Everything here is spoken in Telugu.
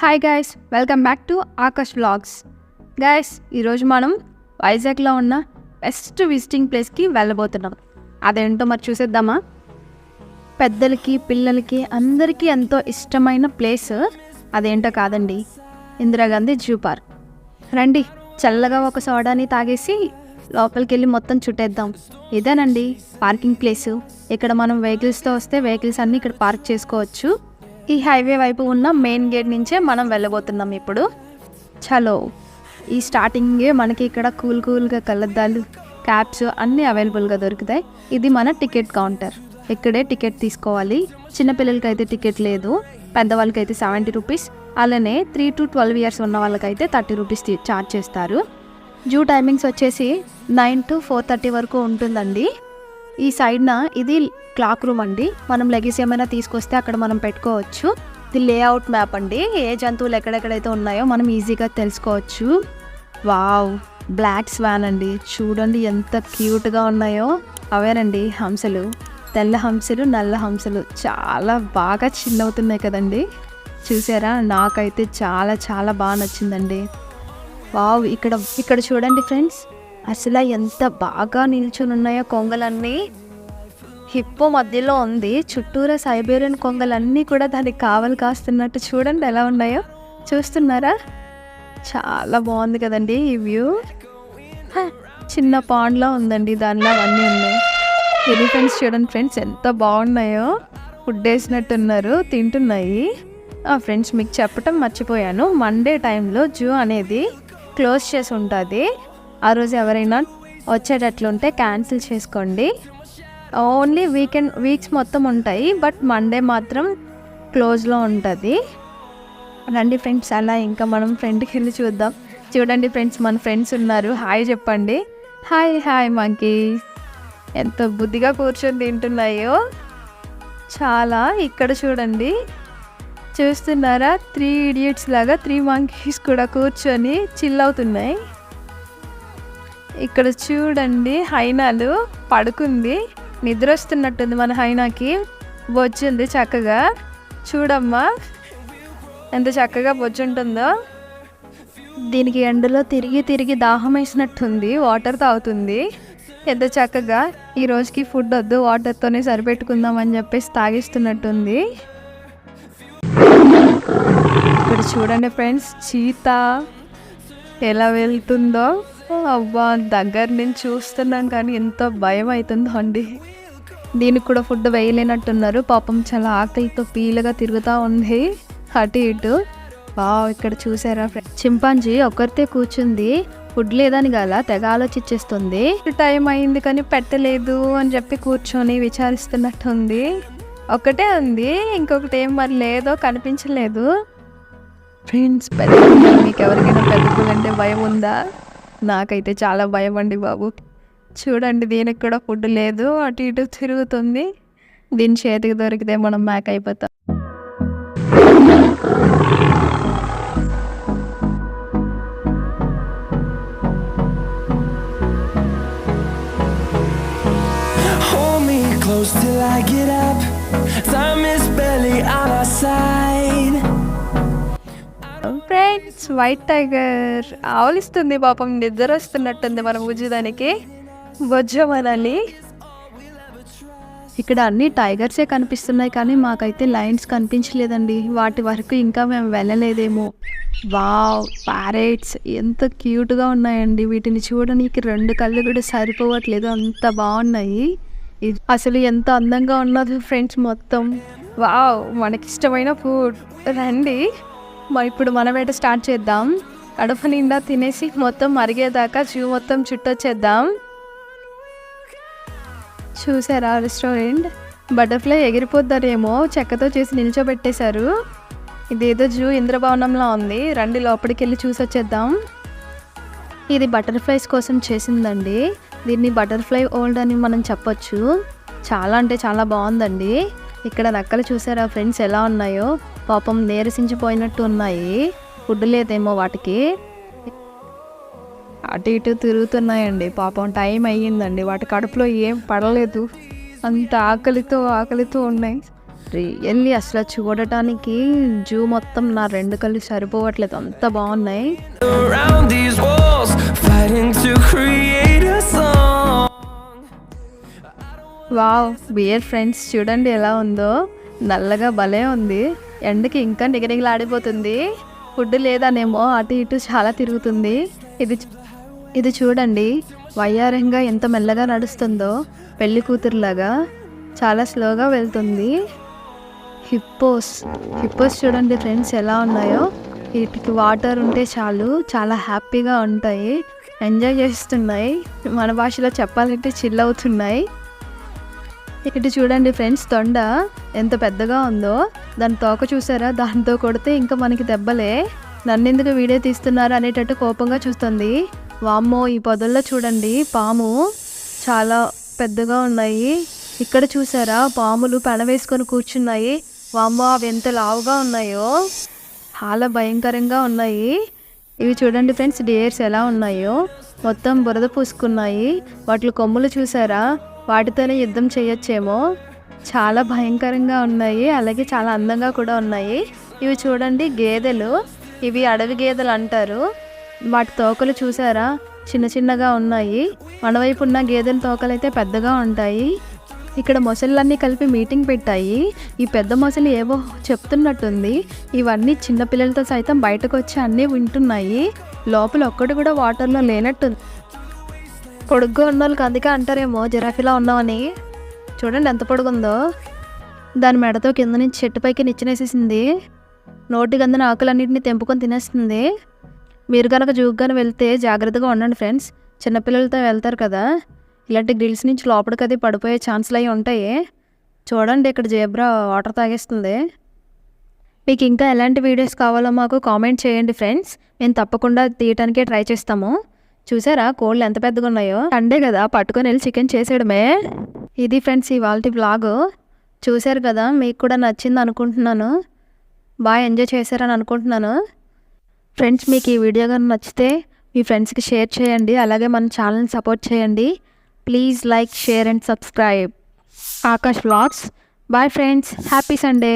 Hi guys welcome back to Akash vlogs guys ఈరోజు మనం వైజాగ్లో ఉన్న బెస్ట్ విజిటింగ్ ప్లేస్కి వెళ్ళబోతున్నాం. అదేంటో మరి చూసేద్దామా? పెద్దలకి పిల్లలకి అందరికీ ఎంతో ఇష్టమైన ప్లేస్ అదేంటో కాదండి. Indira Gandhi zoo park. రండి చల్లగా ఒక సోడాని తాగేసి లోపలికి వెళ్ళి మొత్తం చుట్టేద్దాం. ఇదేనండి పార్కింగ్ ప్లేసు ఇక్కడ మనం వెహికల్స్తో వస్తే వెహికల్స్ అన్నీ ఇక్కడ పార్క్ చేసుకోవచ్చు. ఈ హైవే వైపు ఉన్న మెయిన్ గేట్ నుంచే మనం వెళ్ళబోతున్నాం ఇప్పుడు. చలో ఈ స్టార్టింగే మనకి ఇక్కడ కూల్ కూల్గా కళ్ళద్దాలు క్యాబ్స్ అన్నీ అవైలబుల్గా దొరుకుతాయి. ఇది మన టికెట్ కౌంటర్. ఇక్కడే టికెట్ తీసుకోవాలి. చిన్నపిల్లలకి అయితే టికెట్ లేదు. పెద్దవాళ్ళకి అయితే సెవెంటీ రూపీస్. అలానే త్రీ టు ట్వెల్వ్ ఇయర్స్ ఉన్న వాళ్ళకైతే థర్టీ రూపీస్ ఛార్జ్ చేస్తారు. జూ టైమింగ్స్ వచ్చేసి నైన్ టు ఫోర్ థర్టీ వరకు ఉంటుందండి. ఈ సైడ్న ఇది క్లాక్ రూమ్ అండి. మనం లెగీస్ ఏమైనా తీసుకొస్తే అక్కడ మనం పెట్టుకోవచ్చు. ఇది లేఅవుట్ మ్యాప్ అండి. ఏ జంతువులు ఎక్కడెక్కడైతే ఉన్నాయో మనం ఈజీగా తెలుసుకోవచ్చు. వావ్! బ్లాక్ స్వాన్ అండి. చూడండి ఎంత క్యూట్గా ఉన్నాయో. అవేనండి హంసలు. తెల్ల హంసలు నల్ల హంసలు. చాలా బాగా చిన్నవుతున్నాయి కదండి. చూసారా? నాకైతే చాలా చాలా బాగా నచ్చిందండి. వావ్! ఇక్కడ ఇక్కడ చూడండి ఫ్రెండ్స్. అసలు ఎంత బాగా నిల్చుని ఉన్నాయో కొంగలన్నీ. హిప్పో మధ్యలో ఉంది. చుట్టూరా సైబేరియన్ కొంగలన్నీ కూడా దానికి కావలి కాస్తున్నట్టు చూడండి ఎలా ఉన్నాయో. చూస్తున్నారా? చాలా బాగుంది కదండి ఈ వ్యూ. చిన్న పాండ్లా ఉందండి దానిలో అవన్నీ ఉన్నాయి. ఎలిఫెంట్స్ చూడండి ఫ్రెండ్స్ ఎంత బాగున్నాయో. ఫుడ్ వేసినట్టున్నారు తింటున్నాయి. ఆ ఫ్రెండ్స్ మీకు చెప్పటం మర్చిపోయాను. మండే టైంలో జూ అనేది క్లోజ్ చేసి ఉంటుంది. ఆ రోజు ఎవరైనా వచ్చేటట్లుంటే క్యాన్సిల్ చేసుకోండి. ఓన్లీ వీకెండ్ వీక్స్ మొత్తం ఉంటాయి బట్ మండే మాత్రం క్లోజ్లో ఉంటుంది. రండి ఫ్రెండ్స్ అలా ఇంకా మనం ఫ్రెండ్కి వెళ్ళి చూద్దాం. చూడండి ఫ్రెండ్స్ మన ఫ్రెండ్స్ ఉన్నారు. హాయ్ చెప్పండి. హాయ్ హాయ్ మాకి. ఎంత బుద్ధిగా కూర్చొని తింటున్నాయో. చాలా ఇక్కడ చూడండి. చూస్తున్నారా? త్రీ ఇడియట్స్ లాగా త్రీ మంకీస్ కూడా కూర్చొని చిల్ అవుతున్నాయి. ఇక్కడ చూడండి హైనాలు పడుకుంది. నిద్ర వస్తున్నట్టుంది మన హైనాకి. బొచ్చుంది చక్కగా. చూడమ్మా. ఎంత చక్కగా బొచ్చుంటుందో. దీనికి ఎండలో తిరిగి తిరిగి దాహం వేసినట్టుంది వాటర్ తాగుతుంది. ఎంత చక్కగా. ఈ రోజుకి ఫుడ్ వద్దు వాటర్తోనే సరిపెట్టుకుందాం అని చెప్పేసి తాగిస్తున్నట్టుంది. ఇక్కడ చూడండి ఫ్రెండ్స్ చీత ఎలా వెళ్తుందో. అబ్బా దగ్గర నుంచి చూస్తున్నాం కానీ ఎంత భయం అవుతుందో అండి. దీనికి కూడా ఫుడ్ వేయలేనట్టున్నారు. పాపం చాలా ఆకలితో పీలుగా తిరుగుతూ ఉంది. అటు ఇటు. బా ఇక్కడ చూసారా చింపాంజీ ఒక్కరితే కూర్చుంది. ఫుడ్ లేదని గల తెగ ఆలోచించేస్తుంది టైం అయింది కానీ పెట్టలేదు అని చెప్పి కూర్చొని విచారిస్తున్నట్టుంది. ఒకటే ఉంది ఇంకొకటి ఏం మరి లేదో కనిపించలేదు. ఫ్రెండ్స్ పెద్ద మీకు ఎవరికైనా పెద్ద అంటే భయం ఉందా? నాకైతే చాలా భయం అండి బాబు చూడండి దీనికి కూడా ఫుడ్ లేదు అటు ఇటు తిరుగుతుంది దీని చేతికి దొరికితే మనం మ్యాక్ అయిపోతాం close till I get up. Time is barely on our side. White tiger ఆవలిస్తుంది పాపం నిద్ర వస్తున్నట్టుంది మన బుజ్జిదానికి. బొజ్జమనాలి ఇక్కడ అన్ని టైగర్సే కనిపిస్తున్నాయి కానీ మాకైతే లైన్స్ కనిపించలేదండి. వాటి వరకు ఇంకా మేము వెళ్ళలేదేమో. వావ్ ప్యారెట్స్ ఎంత క్యూట్గా ఉన్నాయండి. వీటిని చూడడానికి రెండు కళ్ళు కూడా సరిపోవట్లేదు. అంత బాగున్నాయి. అసలు ఎంత అందంగా ఉన్నది ఫ్రెండ్స్ మొత్తం. వావ్ మనకిష్టమైన ఫుడ్. రండి. ఇప్పుడు మన వేట స్టార్ట్ చేద్దాం. కడుపు నిండా తినేసి మొత్తం మరిగేదాకా జూ మొత్తం చుట్టొచ్చేద్దాం. చూసారా రెస్టారెంట్? బటర్ఫ్లై ఎగిరిపోద్దారేమో చెక్కతో చేసి నిల్చోబెట్టేశారు. ఇదేదో జూ ఇంద్రభవనంలో ఉంది. రండి లోపలికి వెళ్ళి చూసి వచ్చేద్దాం ఇది బటర్ఫ్లైస్ కోసం చేసిందండి. దీన్ని బటర్ఫ్లై ఓల్డ్ అని మనం చెప్పొచ్చు. చాలా అంటే చాలా బాగుందండి. ఇక్కడ నక్కలు చూసారా ఫ్రెండ్స్ ఎలా ఉన్నాయో? పాపం నీరసించిపోయినట్టు ఉన్నాయి. ఫుడ్ లేదేమో వాటికి. అటు ఇటు తిరుగుతున్నాయండి. పాపం టైం అయ్యిందండి. వాటి కడుపులో ఏం పడలేదు. అంత ఆకలితో ఆకలితో ఉన్నాయి. రియల్లీ అసలు చూడటానికి జూ మొత్తం నా రెండు కళ్ళు సరిపోవట్లేదు. అంత బాగున్నాయి. వావ్ బియర్ ఫ్రెండ్స్ చూడండి ఎలా ఉందో. నల్లగా భలే ఉంది. ఎండకి ఇంకా నిగనిగలాడిపోతుంది. ఫుడ్ లేదనేమో అటు ఇటు చాలా తిరుగుతుంది. ఇది ఇది చూడండి. వయ్యారంగా ఎంత మెల్లగా నడుస్తుందో. పెళ్ళి కూతురులాగా చాలా స్లోగా వెళ్తుంది. హిప్పోస్ హిప్పోస్ చూడండి ఫ్రెండ్స్ ఎలా ఉన్నాయో. వీటికి వాటర్ ఉంటే చాలు చాలా హ్యాపీగా ఉంటాయి. ఎంజాయ్ చేస్తున్నాయి. మన భాషలో చెప్పాలంటే చిల్ అవుతున్నాయి. ఇటు చూడండి ఫ్రెండ్స్ తొండ ఎంత పెద్దగా ఉందో. దాని తోక చూసారా? దాంతో కొడితే ఇంకా మనకి దెబ్బలే. నన్నెందుకు వీడియో తీస్తున్నారు అనేటట్టు కోపంగా చూస్తుంది. వామ్మో ఈ పొదల్లో చూడండి పాము చాలా పెద్దగా ఉన్నాయి. ఇక్కడ చూసారా? పాములు పెన వేసుకొని కూర్చున్నాయి. వామ్మో అవి ఎంత లావుగా ఉన్నాయో. చాలా భయంకరంగా ఉన్నాయి. ఇవి చూడండి ఫ్రెండ్స్ డియర్స్ ఎలా ఉన్నాయో. మొత్తం బురద పూసుకున్నాయి. వాటి కొమ్ములు చూసారా? వాటితోనే యుద్ధం చేయొచ్చేమో. చాలా భయంకరంగా ఉన్నాయి. అలాగే చాలా అందంగా కూడా ఉన్నాయి. ఇవి చూడండి గేదెలు. ఇవి అడవి గేదెలు అంటారు. వాటి తోకలు చూసారా? చిన్న చిన్నగా ఉన్నాయి. మనవైపు ఉన్న గేదెల తోకలు అయితే పెద్దగా ఉంటాయి. ఇక్కడ మొసళ్ళన్నీ కలిపి మీటింగ్ పెట్టాయి. ఈ పెద్ద మొసలి ఏవో చెప్తున్నట్టుంది. ఇవన్నీ చిన్నపిల్లలతో సైతం బయటకు వచ్చి అన్నీ వింటున్నాయి. లోపల ఒక్కటి కూడా వాటర్లో లేనట్టుంది పొడుగ్గా ఉన్న వాళ్ళకి అందుకే అంటారేమో జిరాఫీలా ఉన్నామని చూడండి ఎంత పొడుగుందో. దాని మెడతో కింద నుంచి చెట్టు పైకి నిచ్చినేసేసింది. నోటి గందిన ఆకులన్నింటినీ తెంపుకొని తినేస్తుంది. మీరు కనుక జూగ్గానే వెళ్తే జాగ్రత్తగా ఉండండి ఫ్రెండ్స్. చిన్నపిల్లలతో వెళ్తారు కదా. ఇలాంటి గ్రిల్స్ నుంచి లోపలికి అది పడిపోయే ఛాన్సులు అవి ఉంటాయి. చూడండి ఇక్కడ జేబ్రా వాటర్ తాగేస్తుంది. మీకు ఇంకా ఎలాంటి వీడియోస్ కావాలో మాకు కామెంట్ చేయండి ఫ్రెండ్స్. మేము తప్పకుండా తీయటానికే ట్రై చేస్తాము. చూసారా? కోళ్ళు ఎంత పెద్దగా ఉన్నాయో సండే కదా పట్టుకొని వెళ్ళి చికెన్ చేసేయడమే. ఇది ఫ్రెండ్స్ ఇవాళ బ్లాగ్ చూశారు కదా మీకు కూడా నచ్చింది అనుకుంటున్నాను. బాగా ఎంజాయ్ చేశారని అనుకుంటున్నాను. ఫ్రెండ్స్ మీకు ఈ వీడియో కానీ నచ్చితే మీ ఫ్రెండ్స్కి షేర్ చేయండి. అలాగే మన ఛానల్ని సపోర్ట్ చేయండి. Please like share and subscribe. Akash vlogs bye friends happy Sunday.